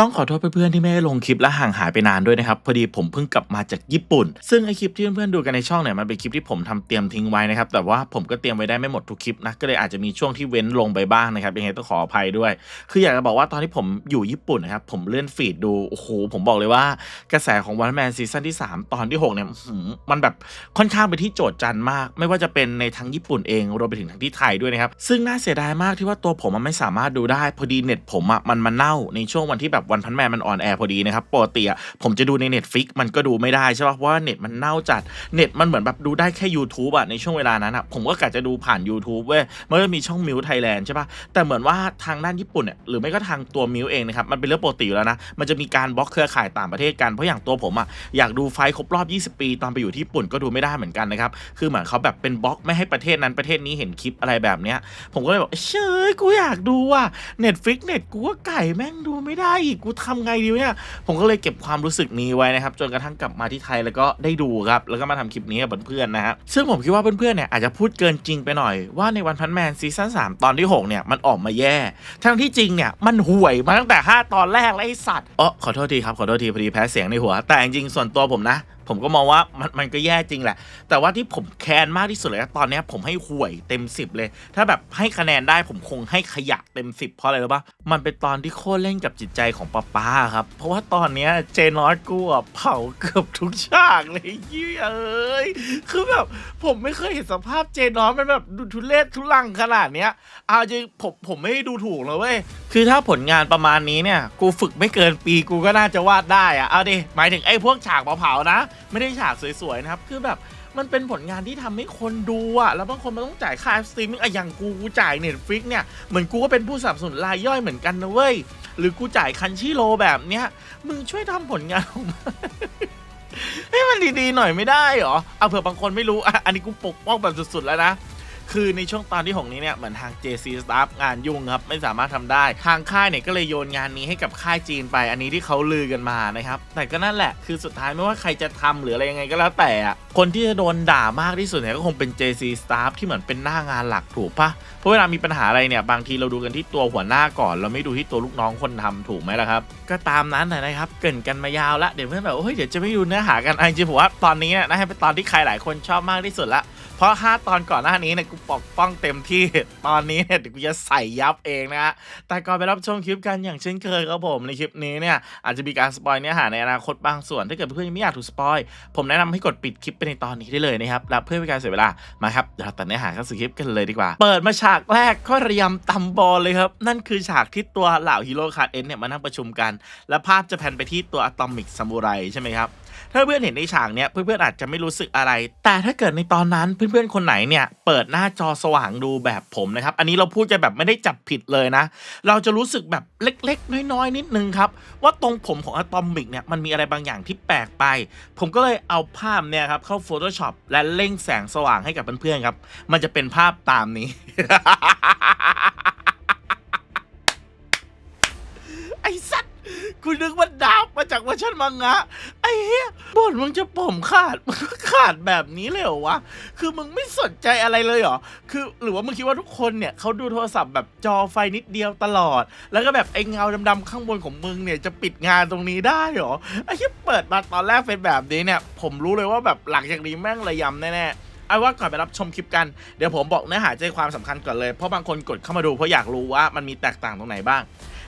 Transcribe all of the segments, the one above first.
ต้องขอโทษเพื่อนๆที่ไม่ได้ลงคลิปและห่างหายไปนานด้วยนะครับพอดีผมเพิ่งกลับมาจากญี่ปุ่น ซึ่งไอคลิปที่เพื่อนๆดูกันในช่องเนี่ยมันเป็นคลิปที่ผมทำเตรียมทิ้งไว้นะครับแต่ว่าผมก็เตรียมไว้ได้ไม่หมดทุกคลิปนะก็เลยอาจจะมีช่วงที่เว้นลงไปบ้างนะครับยังไงต้องขออภัยด้วย คืออยากจะบอกว่าตอนที่ผมอยู่ญี่ปุ่นนะครับผมเลื่อนฟีดดูโอ้โหผมบอกเลยว่ากระแสของวันแมนซีซั่นที่ 3 ตอนที่6เนี่ยมันแบบค่อนข้างไปที่โจทย์จันมาก ไม่ว่าจะเป็นในทั้งญี่ปุ่นเองรวมไปถึงทั้งที่ไทยด้วยนะครับซึ่งน่าเสียดายมากที่ว่าตัวผมมันไม่สามารถดูได้ พอดีเน็ตผมอะมันมันเน่าในช่วงวันที่แบบวันพันแมนมันออนแอร์พอดีนะครับปกติอะผมจะดูใน Netflix มันก็ดูไม่ได้ใช่ป่ะเพราะว่าเน็ตมันเน่าจัดเน็ตมันเหมือนแบบดูได้แค่ YouTube อะในช่วงเวลานั้นอะผมก็กะจะดูผ่าน YouTube เว้ยมันก็มีช่องมิวไทยแลนด์ใช่ป่ะแต่เหมือนว่าทางด้านญี่ปุ่นเนี่ยหรือไม่ก็ทางตัวมิวเองนะครับมันเป็นเรื่องปกติอยู่แล้วนะมันจะมีการบล็อกเครือข่ายต่างประเทศกันเพราะอย่างตัวผมอะอยากดูไฟล์ครบรอบ 20 ปี ตอนไปอยู่ที่ญี่ปุ่นก็ดูไม่ได้เหมือนกันนะครับคือเหมือนเขาแบบเป็นบล็อกไม่ให้ประเทศนั้นประเทศนี้เห็นคลิปอะไรแบบเนี้ยผมก็เลยบอกเชยกูอยากดูอะเน็ตฟิกเน็ตกูก็ไก่แม่งดูไม่ได้อีกกูทำไงดีวเนี่ย ผมก็เลยเก็บความรู้สึกนี้ไว้นะครับ จนกระทั่งกลับมาที่ไทยแล้วก็ได้ดูครับ แล้วก็มาทำคลิปนี้กับเพื่อนๆนะฮะซึ่งผมคิดว่าเพื่อนๆเนี่ยอาจจะพูดเกินจริงไปหน่อยว่าในวันพันแมนซีซั่น3ตอนที่6เนี่ยมันออกมาแย่ ทั้งที่จริงเนี่ยมันห่วยมาตั้งแต่ 5 ตอนแรกแล้วไอสัตว์อ๋อขอโทษทีครับขอโทษทีพอดีแพ้เสียงในหัว แต่จริงส่วนตัวผมนะ ผมก็มองว่ามันมันก็แย่จริงแหละ แต่ว่าที่ผมแค้นมากที่สุดเลยนะตอนนี้ผมให้ห่วยเต็ม 10 เลย ถ้าแบบให้คะแนนได้ผมคงให้ขยะเต็ม 10 เพราะอะไรรู้ปะมันเป็นตอนที่โคตรเล่นกับจิตใจของป้าป้าครับ เพราะว่าตอนนี้เจนอสกูอะเผาเกือบทุกฉากเลยยี่เอ้ยคือแบบผมไม่เคยเห็นสภาพเจนอสมันแบบดูทุเรศทุลังขนาดเนี้ยเอาจริงผมผมไม่ได้ดูถูกเลยเว้ยคือถ้าผลงานประมาณนี้เนี่ย กูฝึกไม่เกินปีกูก็น่าจะวาดได้อะเอาดิหมายถึงไอ้พวกฉากเผาๆนะไม่ได้ฉากสวยๆนะครับ คือแบบมันเป็นผลงานที่ทำให้คนดูอะแล้วบางคนมันต้องจ่ายค่าสตรีมมิ่งอะอย่างกูกูจ่ายเน็ตฟลิกเนี่ย เหมือนกูก็เป็นผู้สนับสนุนรายย่อยเหมือนกันนะเว้ย หรือกูจ่ายคันชิโรแบบเนี้ย มึงช่วยทำผลงานของมันให้มันดีๆหน่อยไม่ได้หรอ เอาเผื่อบางคนไม่รู้อะอันนี้กูปกป้องแบบสุดๆแล้วนะ คือในช่วงตอนที่6นี้เนี่ยเหมือนทาง JC Staff งานยุ่งครับไม่สามารถทำได้ ทางค่ายเนี่ยก็เลยโยนงานนี้ให้กับค่ายจีนไปอันนี้ที่เขาลือกันมานะครับแต่ก็นั่นแหละคือสุดท้ายไม่ว่าใครจะทำหรืออะไรยังไงก็แล้วแต่อะคนที่จะโดนด่ามากที่สุดเนี่ยก็คงเป็น JC Staff ที่เหมือนเป็นหน้างานหลักถูกปะเพราะเวลามีปัญหาอะไรเนี่ยบางทีเราดูกันที่ตัวหัวหน้าก่อน เราไม่ดูที่ตัวลูกน้องคนทำถูกไหมล่ะครับ ก็ตามนั้นนะนะครับเกินกันมายาวละเดี๋ยวเพื่อนแบบโอ้ยเดี๋ยวจะไม่ดูเนื้อหากันจริงๆผมว่าตอนนี้นี่ยน่าจะเป็นตอนที่ใครหลายคนชอบมากที่สุดละ เพราะ5ตอนก่อนหน้านี้เนี่ยกูปกป้องเต็มที่ ตอนนี้เนี่ยกูจะใส่ยับเองนะฮะ แต่ก่อนไปรับชมคลิปกันอย่างเช่นเคยครับผม ในคลิปนี้เนี่ยอาจจะมีการสปอยเนื้อหาในอนาคตบางส่วน ถ้าเกิดเพื่อนๆไม่อยากถูกสปอย ผมแนะนำให้กดปิดคลิปไปในตอนนี้ได้เลยนะครับและเพื่อเป็นการเสียเวลา มาครับเดี๋ยวเราตัดเนื้อหาเข้าสู่คลิปกันเลยดีกว่า เปิดมาฉากแรกก็ระยำตำบอลเลยครับ นั่นคือฉากที่ตัวเหล่าฮีโร่คาร์เอ็นเนี่ยมานั่งประชุมกัน และภาพจะแพนไปที่ตัวอะตอมิกซามูไรใช่ไหมครับ ถ้าเพื่อนเห็นในฉากเนี้ยเพื่อนๆอาจจะไม่รู้สึกอะไร แต่ถ้าเกิดในตอนนั้นเพื่อนๆคนไหนเนี่ยเปิดหน้าจอสว่างดูแบบผมนะครับ อันนี้เราพูดกันแบบไม่ได้จับผิดเลยนะ เราจะรู้สึกแบบเล็กๆ น้อยๆ นิดนึงครับ ว่าตรงผมของอะตอมิกเนี่ยมันมีอะไรบางอย่างที่แปลกไป ผมก็เลยเอาภาพเนี่ยครับเข้า Photoshop และเร่งแสงสว่างให้กับเพื่อนๆครับ มันจะเป็นภาพตามนี้ไอ้สัตว์กูนึกว่า เวอร์ชันมังงะ ไอ้เหี้ยบทมึงจะผมขาดมึงขาดแบบนี้เลยเหรอวะ คือมึงไม่สนใจอะไรเลยเหรอ คือหรือว่ามึงคิดว่าทุกคนเนี่ยเขาดูโทรศัพท์แบบจอไฟนิดเดียวตลอด แล้วก็แบบไอ้เงาดำๆข้างบนของมึงเนี่ยจะปิดงานตรงนี้ได้เหรอ ไอ้ที่เปิดมาตอนแรกเป็นแบบนี้เนี่ย ผมรู้เลยว่าแบบหลังจากนี้แม่งระยำแน่ๆเอาว่าก่อนไปรับชมคลิปกัน เดี๋ยวผมบอกเนื้อหาใจความสำคัญก่อนเลย เพราะบางคนกดเข้ามาดูเพราะอยากรู้ว่ามันมีแตกต่างตรงไหนบ้าง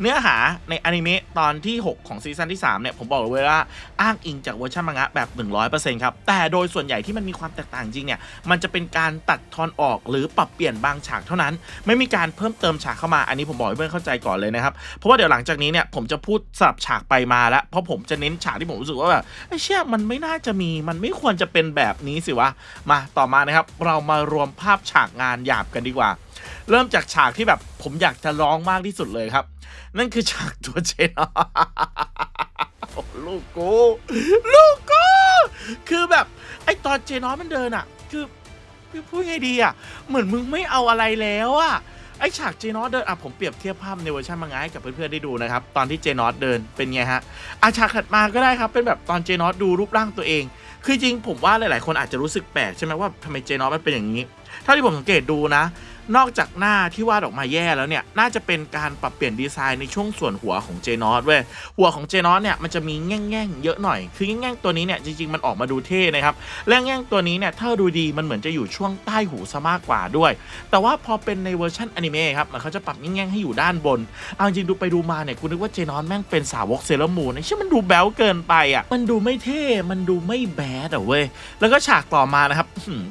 เนื้อหาในอนิเมะตอนที่ 6 ของซีซั่นที่ 3 เนี่ย ผมบอกเลยว่าอ้างอิงจากเวอร์ชันมังงะแบบ 100%ครับ แต่โดยส่วนใหญ่ที่มันมีความแตกต่างจริงเนี่ย มันจะเป็นการตัดทอนออกหรือปรับเปลี่ยนบางฉากเท่านั้น ไม่มีการเพิ่มเติมฉากเข้ามา อันนี้ผมบอกให้เพื่อนเข้าใจก่อนเลยนะครับ เพราะว่าเดี๋ยวหลังจากนี้เนี่ยผมจะพูดสลับฉากไปมาแล้ว เพราะผมจะเน้นฉากที่ผมรู้สึกว่าแบบไอ้เชี่ยมันไม่น่าจะมี มันไม่ควรจะเป็นแบบนี้สิวะ มาต่อมานะครับ เรามารวมภาพฉากงานหยาบกันดีกว่า เริ่มจากฉากที่แบบผมอยากจะร้องมากที่สุดเลยครับ นั่นคือฉากตัวเจนโอ้ลูกกูลูกกูคือแบบไอตอนเจนอมันเดินอะ คือพูดไงดีอะ เหมือนมึงไม่เอาอะไรแล้วอะไอฉากเจนอสเดินอะผมเปรียบเทียบภาพในเวอร์ชันมังงะให้กับเพื่อนๆได้ดูนะครับ ตอนที่เจนอสเดินเป็นไงฮะอาฉากถัดมาก็ได้ครับ เป็นแบบตอนเจนอสดูรูปร่างตัวเอง คือจริงผมว่าหลายๆ คนอาจจะรู้สึกแปลกใช่ไหมว่าทำไมเจนอสมันเป็นอย่างนี้ เท่าที่ผมสังเกตดูนะ นอกจากหน้าที่วาดออกมาแย่แล้วเนี่ย น่าจะเป็นการปรับเปลี่ยนดีไซน์ในช่วงส่วนหัวของเจนอสเว้ย หัวของเจนอสเนี่ยมันจะมีแง่งๆเยอะหน่อย คือแง่งๆตัวนี้เนี่ยจริงๆมันออกมาดูเท่นะครับ และแง่งตัวนี้เนี่ยถ้าดูดีมันเหมือนจะอยู่ช่วงใต้หูซะมากกว่าด้วย แต่ว่าพอเป็นในเวอร์ชันอนิเมะครับมันเขาจะปรับแง่งๆให้อยู่ด้านบน เอาจริงดูไปดูมาเนี่ยกูนึกว่าเจนอสแม่งเป็นสาวกเซเลอร์มูนไอ้ชื่อมันดูแบ๊วเกินไปอะ มันดูไม่เท่ มันดูไม่แบดอะเว้ย แล้วก็ฉากต่อมานะครับ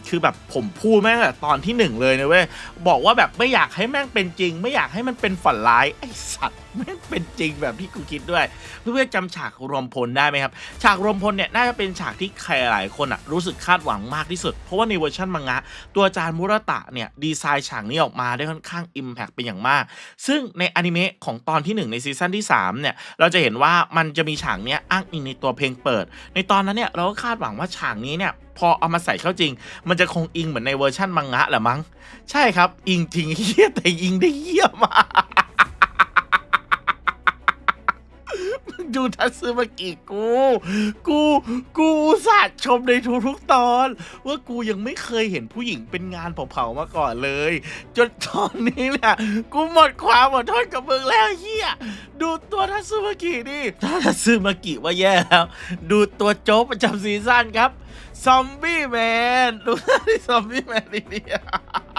คือแบบผมพูดแม่งแต่ตอนที่หนึ่งเลยนะเว้ยบอกว่าแบบไม่อยากให้แม่งเป็นจริง ไม่อยากให้มันเป็นฝันร้ายไอ้สัตว์แม่งเป็นจริงแบบที่กูคิดด้วย เพื่อนๆจำฉากรวมพลได้ไหมครับ ฉากรวมพลเนี่ยน่าจะเป็นฉากที่ใครหลายคนอะรู้สึกคาดหวังมากที่สุด เพราะว่าในเวอร์ชันมังงะ ตัวจารย์มุรตะเนี่ยดีไซน์ฉากนี้ออกมาได้ค่อนข้างอิมแพกเป็นอย่างมาก ซึ่งในอนิเมะของตอนที่ 1 ในซีซั่นที่3เนี่ยเราจะเห็นว่ามันจะมีฉากเนี้ยอ้างอิงในตัวเพลงเปิด ในตอนนั้นเนี่ยเราก็คาดหวังว่าฉากนี้เนี่ย พอเอามาใส่เข้าจริง มันจะคงอิงเหมือนในเวอร์ชันมังงะแหละมั้ง ใช่ครับ อิงจริงเฮี้ยแต่อิงได้เยี่ยมาก ดูทัศมากิกู กู กูอุตสาดชมในทุกๆตอน ว่ากูยังไม่เคยเห็นผู้หญิงเป็นงานเผาๆมาก่อนเลย จนตอนนี้แหละกูหมดความอดทนกับมึงแล้วเฮียดูตัวทัศมากิดิทัศมากิว่าแย่แล้ว ดูตัวโจ๊กประจำซีซั่นครับ ซอมบี้แมน ดูหน้าที่ซอมบี้แมนดีๆ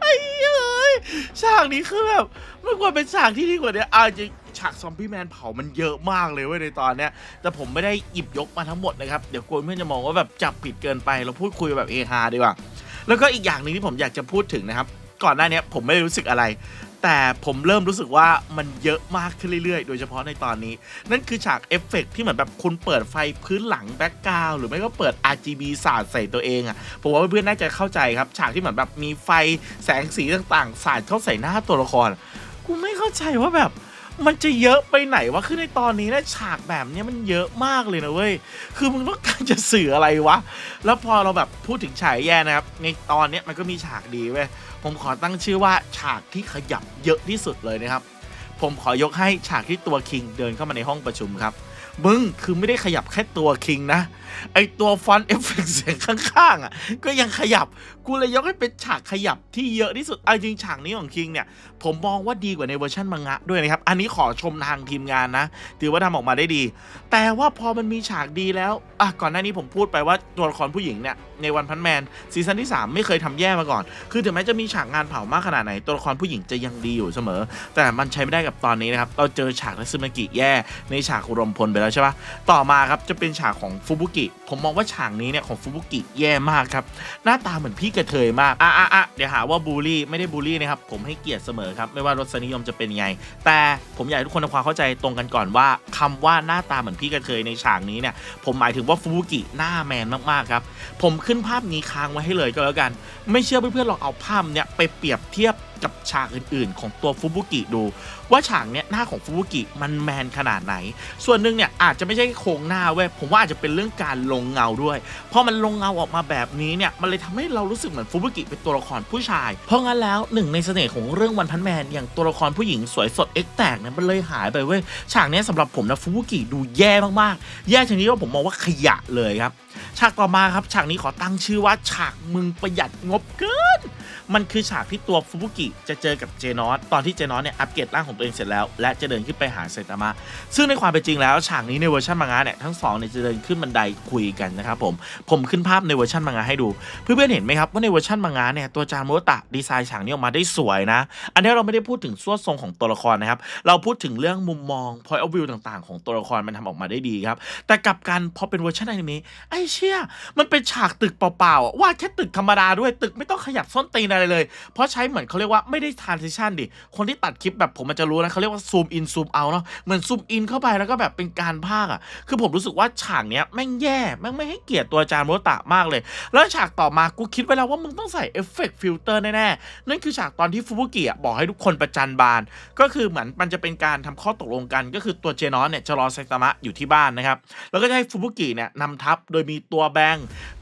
ไอ้เอ้ยฉากนี้คือแบบไม่ควรเป็นฉากที่ดีกว่านี้อาจจะฉากซอมบี้แมนเผามันเยอะมากเลยเว้ยในตอนเนี้ย แต่ผมไม่ได้หยิบยกมาทั้งหมดนะครับ เดี๋ยวกลัวเพื่อนจะมองว่าแบบจับผิดเกินไป เราพูดคุยแบบเอฮาดีกว่า แล้วก็อีกอย่างหนึ่งที่ผมอยากจะพูดถึงนะครับ ก่อนหน้านี้ผมไม่ได้รู้สึกอะไร แต่ผมเริ่มรู้สึกว่ามันเยอะมากขึ้นเรื่อยๆ โดยเฉพาะในตอนนี้ นั่นคือฉากเอฟเฟกต์ที่เหมือนแบบคุณเปิดไฟพื้นหลังแบ็กกราวหรือไม่ก็เปิด RGB สาดใส่ตัวเองอะ่ะผมว่าเพื่อนๆน่าจะเข้าใจครับ ฉากที่เหมือนแบบมีไฟแสงสีต่างๆ สาดเข้าใส่หน้าตัวละคร กูไม่เข้าใจว่าแบบ มันจะเยอะไปไหนวะคือในตอนนี้นะฉากแบบเนี้ยมันเยอะมากเลยนะเว้ย คือมึงต้องการจะสื่ออะไรวะ แล้วพอเราแบบพูดถึงฉากแย่นะครับ ในตอนเนี้ยมันก็มีฉากดีเว้ย ผมขอตั้งชื่อว่าฉากที่ขยับเยอะที่สุดเลยนะครับ ผมขอยกให้ฉากที่ตัวคิงเดินเข้ามาในห้องประชุมครับ มึงคือไม่ได้ขยับแค่ตัวคิงนะ ไอตัวฟอนต์เอฟเฟกต์เสียงข้างๆอะก็ยังขยับกูเลยยกให้เป็นฉากขยับที่เยอะที่สุดเอจริงฉากนี้ของคิงเนี่ย ผมมองว่าดีกว่าในเวอร์ชันมังงะด้วยนะครับ อันนี้ขอชมทางทีมงานนะ ถือว่าทำออกมาได้ดี แต่ว่าพอมันมีฉากดีแล้วอะก่อนหน้านี้ผมพูดไปว่าตัวละครผู้หญิงเนี่ยในวันพันแมนซีซั่นที่ 3 ไม่เคยทำแย่มาก่อน คือถึงแม้จะมีฉากงานเผามากขนาดไหน ตัวละครผู้หญิงจะยังดีอยู่เสมอ แต่มันใช้ไม่ได้กับตอนนี้นะครับ เราเจอฉากนัซึมากิแย่ ในฉากอุรมพลไปแล้วใช่ปะต่อมาครับจะเป็นฉากของฟูบุกิผมมองว่าฉากนี้เนี่ยของฟูบุกิแย่มากครับ หน้าตาเหมือนพี่กระเทยมาก อะอะอะเดี๋ยวหาว่าบูลลี่ไม่ได้บูลลี่นะครับ ผมให้เกียรติเสมอครับ ไม่ว่ารสนิยมจะเป็นยังไง แต่ผมอยากให้ทุกคนทำความเข้าใจตรงกันก่อนว่าคำว่าหน้าตาเหมือนพี่กระเทยในฉากนี้เนี่ย ผมหมายถึงว่าฟูบุกิหน้าแมนมากๆครับ ผมขึ้นภาพนี้ค้างไว้ให้เลยก็แล้วกัน ไม่เชื่อเพื่อนๆลองเอาภาพเนี่ยไปเปรียบเทียบ กับฉากอื่นๆ ของตัวฟูบุกิดู ว่าฉากเนี้ยหน้าของฟูบุกิมันแมนขนาดไหน ส่วนหนึ่งเนี่ยอาจจะไม่ใช่โครงหน้าเว้ยผมว่าอาจจะเป็นเรื่องการลงเงาด้วยพอมันลงเงาออกมาแบบนี้เนี่ยมันเลยทำให้เรารู้สึกเหมือนฟูบุกิเป็นตัวละครผู้ชาย เพราะงั้นแล้วหนึ่งในเสน่ห์ของเรื่องวันพันแมนอย่างตัวละครผู้หญิงสวยสดเอ็กแตกเนี่ยมันเลยหายไปเว้ยฉากเนี้ยสำหรับผมนะฟูบุกิดูแย่มากๆแย่ชนิดว่าผมมองว่าขยะเลยครับฉากต่อมาครับฉากนี้ขอตั้งชื่อว่าฉากมึงประหยัดงบเกินมันคือฉากที่ตัวฟูบุกิจะเจอกับเจนอสตอนที่เจนอสเนี่ยอัปเกรดร่างของตัวเองเสร็จแล้ว และจะเดินขึ้นไปหาไซตามะซึ่งในความเป็นจริงแล้วฉากนี้ในเวอร์ชันมังงะเนี่ยทั้งสองเนี่ยจะเดินขึ้นบันไดคุยกันนะครับผมผมขึ้นภาพในเวอร์ชันมังงะให้ดู เพื่อนๆเห็นไหมครับว่าในเวอร์ชันมังงะเนี่ยตัวจานโมตะดีไซน์ฉากนี้ออกมาได้สวยนะ อันนี้เราไม่ได้พูดถึงส่วนทรงของตัวละครนะครับเราพูดถึงเรื่องมุมมอง point of view ต่างๆ ของตัวละครมันทำออกมาได้ดีครับแต่กลับกันพอเป็นเวอร์ชันอนิเมะไอ้เชี่ยมันเป็นฉากตึกเปล่าๆอะวาแค่ตึกธรรมดาด้วยตึกไม่ต้องขยับส้นตีนอะไรเลย เพราะใช้เหมือนเขาเรียกว่าไม่ได้ transition ดิ คนที่ตัดคลิปแบบผมมันจะรู้นะเขาเรียกว่าซูมอินซูมเอาเนาะ เหมือนซูมอินเข้าไปแล้วก็แบบเป็นการพาก่ะคือผมรู้สึกว่าฉากเนี้ยแม่งแย่ แม่งไม่ให้เกียรติตัวอาจารย์โมตะมากเลย แล้วฉากต่อมากูคิดไว้แล้วว่ามึงต้องใส่เอฟเฟกต์ฟิลเตอร์แน่ๆ นั่นคือฉากตอนที่ฟูบุกิอะบอกให้ทุกคนประจันบาน ก็คือเหมือนมันจะเป็นการทำข้อตกลงกัน ก็คือตัวเจนอสเนี่ยจะรอไซตามะอยู่ที่บ้านนะครับ แล้วก็จะให้ฟูบุกิเนี่ยนำทัพโดยมีตัวแบง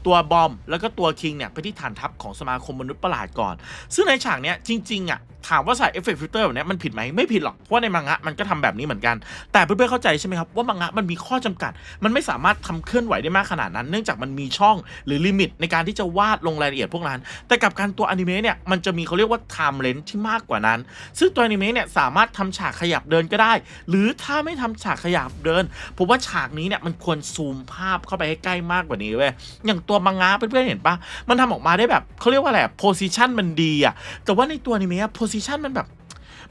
ตัวบอม แล้วก็ตัวคิงเนี่ยไปที่ฐานทัพของสมาคมมนุษย์ประหลาดก่อน ซึ่งในฉากเนี้ยจริงๆอะถามว่าใส่เอฟเฟกต์ฟิลเตอร์แบบนี้มันผิดไหมไม่ผิดหรอก เพราะในมังงะมันก็ทำแบบนี้เหมือนกัน แต่เพื่อนๆเข้าใจใช่ไหมครับ ว่ามังงะมันมีข้อจำกัด มันไม่สามารถทำเคลื่อนไหวได้มากขนาดนั้น เนื่องจากมันมีช่องหรือลิมิตในการที่จะวาดลงรายละเอียดพวกนั้น แต่กับการตัวอนิเมะเนี่ยมันจะมีเขาเรียกว่าไทม์เลนที่มากกว่านั้น ซึ่งตัวอนิเมะเนี่ยสามารถทำฉากขยับเดินก็ได้ หรือถ้าไม่ทำฉากขยับเดินผมว่าฉากนี้เนี่ยมันควรซูมภาพเข้าไปให้ใกล้มากกว่านี้เว้ยอย่างตัวมังงะเพื่อนๆเห็นปะมันทำออกมาได้แบบเขาเรียกว่าอะไรโพซิชนมันดีอะแต่ว่าในตัวอนิเมะโพซิชันมันแบบ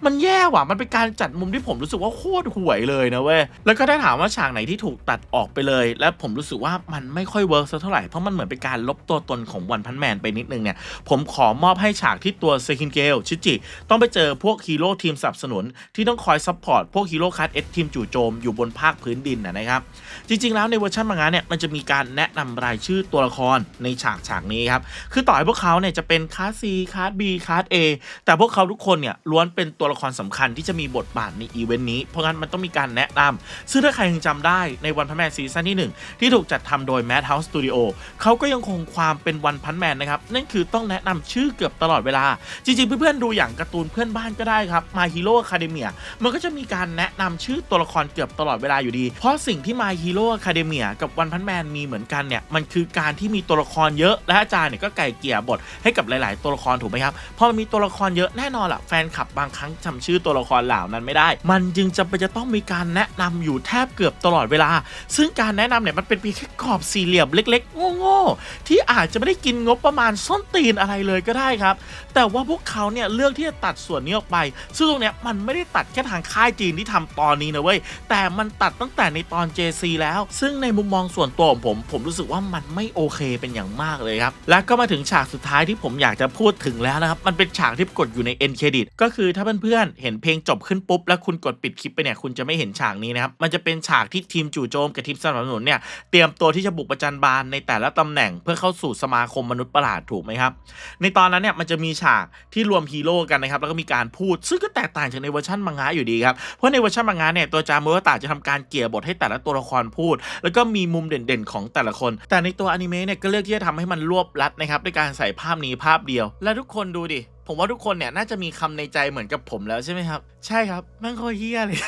มันแย่ว่ะ มันเป็นการจัดมุมที่ผมรู้สึกว่าโคตรห่วยเลยนะเว้ย แล้วก็ได้ถามว่าฉากไหนที่ถูกตัดออกไปเลย และผมรู้สึกว่ามันไม่ค่อยเวิร์กสักเท่าไหร่ เพราะมันเหมือนเป็นการลบตัวตนของวันพันแมนไปนิดนึงเนี่ย ผมขอมอบให้ฉากที่ตัวเซคินเกลชิจิต้องไปเจอพวกฮีโร่ทีมสนับสนุน ที่ต้องคอยซัพพอร์ตพวกฮีโร่คัสเอทีมจู่โจมอยู่บนภาคพื้นดินนะนะครับ จริง ๆ แล้วในเวอร์ชันมังงะเนี่ยมันจะมีการแนะนำรายชื่อตัวละครในฉากฉากนี้ครับ คือต่อให้พวกเขาเนี่ยจะเป็นคาส C คาส B คาส A แต่พวกเขาทุกคนเนี่ยล้วนเป็นตัวละครสำคัญที่จะมีบทบาทในอีเวนต์นี้ เพราะงั้นมันต้องมีการแนะนำซึ่งถ้าใครยังจำได้ในวันพันแมนซีซั่นที่ 1 ที่ถูกจัดทำโดย Madhouse Studio เขาก็ยังคงความเป็นวันพันแมนนะครับ นั่นคือต้องแนะนำชื่อเกือบตลอดเวลา จริงๆ เพื่อนๆดูอย่างการ์ตูนเพื่อนบ้านก็ได้ครับ My Hero Academia มันก็จะมีการแนะนำชื่อตัวละครเกือบตลอดเวลาอยู่ดี เพราะสิ่งที่ My Hero Academia กับวันพันแมนมีเหมือนกันเนี่ยมันคือการที่มีตัวละครเยอะและอาจารย์เนี่ยก็ไก่เกี่ยบทให้กับหลาย ๆ ตัวละครถูกไหมครับพอมันมีตัวละครเยอะแน่นอนล่ะแฟนคลับบางครั้งจำชื่อตัวละครเหล่านั้นไม่ได้ มันจึงจำเป็นจะต้องมีการแนะนำอยู่แทบเกือบตลอดเวลา ซึ่งการแนะนำเนี่ยมันเป็นเพียงแค่กรอบสี่เหลี่ยมเล็กๆโง่ๆที่อาจจะไม่ได้กินงบประมาณส้นตีนอะไรเลยก็ได้ครับ แต่ว่าพวกเขาเนี่ยเลือกที่จะตัดส่วนนี้ออกไป ซึ่งตรงเนี้ยมันไม่ได้ตัดแค่ทางค่ายจีนที่ทำตอนนี้นะเว้ยแต่มันตัดตั้งแต่ในตอน JC แล้ว ซึ่งในมุมมองส่วนตัวของผม ผมรู้สึกว่ามันไม่โอเคเป็นอย่างมากเลยครับ และก็มาถึงฉากสุดท้ายที่ผมอยากจะพูดถึงแล้วนะครับมันเป็นฉากที่กดอยู่ใน end credit ก็คือถ้าเพื่อนๆ เห็นเพลงจบขึ้นปุ๊บ แล้วคุณกดปิดคลิปไปเนี่ย คุณจะไม่เห็นฉากนี้นะครับ มันจะเป็นฉากที่ทีมจู่โจมกับทีมสนับสนุนเนี่ย เตรียมตัวที่จะบุกประจันบานในแต่ละตำแหน่งเพื่อเข้าสู่สมาคมมนุษย์ประหลาดถูกไหมครับ ในตอนนั้นเนี่ยมันจะมีฉากที่รวมฮีโร่กันนะครับ แล้วก็มีการพูด ซึ่งก็แตกต่างจากในเวอร์ชันมังงะอยู่ดีครับ เพราะในเวอร์ชันมังงะเนี่ยตัวจามุรตะจะทำการเกลี่ยบทให้แต่ละตัวละครพูด แล้วก็มีมุมเด่นๆ ของแต่ละคน แต่ในตัวอนิเมะเนี่ยก็เลือกที่จะทำให้มันรวบรัดนะครับด้วยการใส่ภาพนี้ภาพเดียว และทุกคนดูดิ ผมว่าทุกคนเนี่ยน่าจะมีคำในใจเหมือนกับผมแล้วใช่ไหมครับ ใช่ครับแม่งโคตรเฮียเลย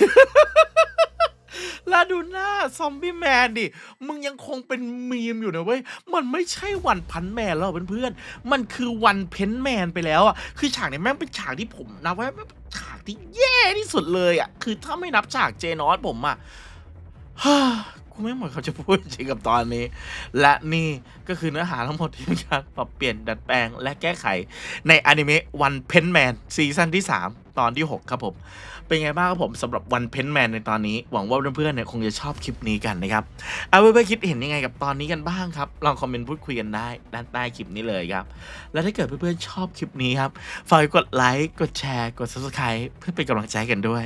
ล้วดูหน้าซอมบี้แมนดิ มึงยังคงเป็นมีมอยู่นะเว้ย มันไม่ใช่วันพันแมนแล้วเพื่อนๆ มันคือวันเพนแมนไปแล้วอะ คือฉากเนี้แม่งเป็นฉากที่ผมนับว่าแม่งเป็นฉากที่แย่ที่สุดเลยอะ คือถ้าไม่นับฉากเจนอสผมอะ กูไม่หมดเขาจะพูดจริงกับตอนนี้ และนี่ก็คือเนื้อหาทั้งหมดที่มีการปรับเปลี่ยนดัดแปลงและแก้ไขในอนิเมะวันเพนแมนซีซั่นที่ 3 ตอนที่ 6 ครับผม เป็นไงบ้างครับผมสำหรับวันเพนแมนในตอนนี้ หวังว่าเพื่อนๆเนี่ยคงจะชอบคลิปนี้กันนะครับ เอาเพื่อนๆคิดเห็นยังไงกับตอนนี้กันบ้างครับ ลองคอมเมนต์พูดคุยกันได้ด้านใต้คลิปนี้เลยครับ และถ้าเกิดเพื่อนๆชอบคลิปนี้ครับฝากกดไลค์กดแชร์กด subscribe เพื่อเป็นกำลังใจกันด้วย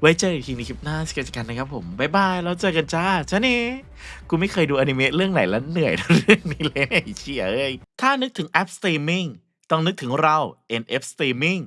ไว้เจออีกทีในคลิปหน้าสกันกันนะครับผมบ๊ายบายแล้วเจอกันจ้าจ้านี่กูไม่เคยดูอนิเมะเรื่องไหนแล้วเหนื่อยเท่าเรื่องนี้เลยไอ้เชี่ยเอ้ยถ้านึกถึงแอปสตรีมมิ่งต้องนึกถึงเรา NF Streaming